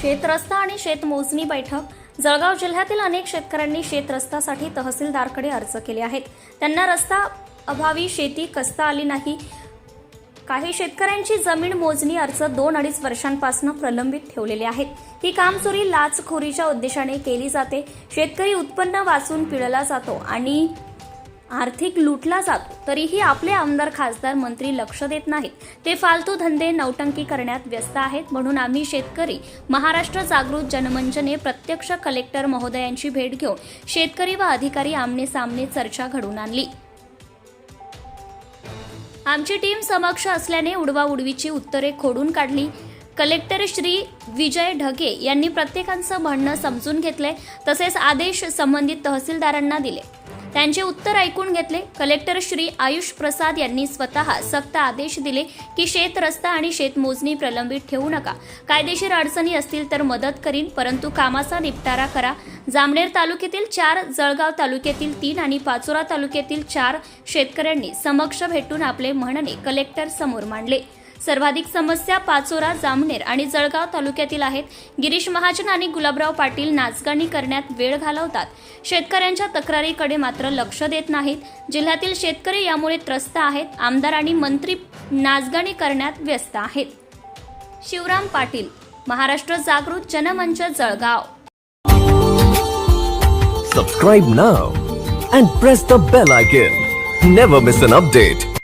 शेतरस्ता आणि शेतमोजणी बैठक. जळगाव जिल्ह्यातील अनेक शेतकऱ्यांनी शेतरस्तासाठी तहसीलदारकडे अर्ज केले आहेत. त्यांना रस्ता अभावी शेती कसता आली नाही. काही शेतकऱ्यांची जमीन मोजणी अर्ज दोन अडीच वर्षांपासून प्रलंबित ठेवलेले आहेत. ही कामचोरी लाचखोरीच्या उद्देशाने केली जाते. शेतकरी उत्पन्न वाचून पिळला जातो आणि आर्थिक लुटला जातो तरीही आपले आमदार खासदार मंत्री लक्ष देत नाहीत. ते फालतू धंदे नौटंकी करण्यात व्यस्त आहेत म्हणून आम्ही शेतकरी महाराष्ट्र जागृत जनमंचने प्रत्यक्ष कलेक्टर महोदयांची भेट घेऊन शेतकरी व अधिकारी आमने सामने चर्चा घडून आणली. आमची टीम समक्ष असल्याने उडवाउडवीची उत्तरे खोडून काढली. कलेक्टर श्री विजय ढगे यांनी प्रत्येकाचं म्हणणं समजून घेतले तसेच आदेश संबंधित तहसीलदारांना दिले. त्यांचे उत्तर ऐकून घेतले. कलेक्टर श्री आयुष प्रसाद यांनी स्वतः सक्त आदेश दिले की शेत रस्ता आणि शेतमोजणी प्रलंबित ठेवू नका. कायदेशीर अडचणी असतील तर मदत करीन परंतु कामाचा निपटारा करा. जामनेर तालुक्यातील चार जळगाव तालुक्यातील तीन आणि पाचोरा तालुक्यातील चार शेतकऱ्यांनी समक्ष भेटून आपले म्हणणे कलेक्टर समोर मांडले. सर्वाधिक समस्या पाचोरा जामनेर आणि जळगाव तालुक्यातील आहेत. गिरीश महाजन आणि गुलाबराव पाटील नाचगाणी करण्यात वेळ घालवतात. शेतकऱ्यांच्या तक्रारीकडे मात्र लक्ष देत नाहीत. जिल्ह्यातील शेतकरी यामुळे त्रस्त आहेत. आमदार आणि मंत्री नाचगाणी करण्यात व्यस्त आहेत. Shivram Patil Maharashtra Jagrut Janmanch Jalgaon. Subscribe now and press the bell icon never miss an update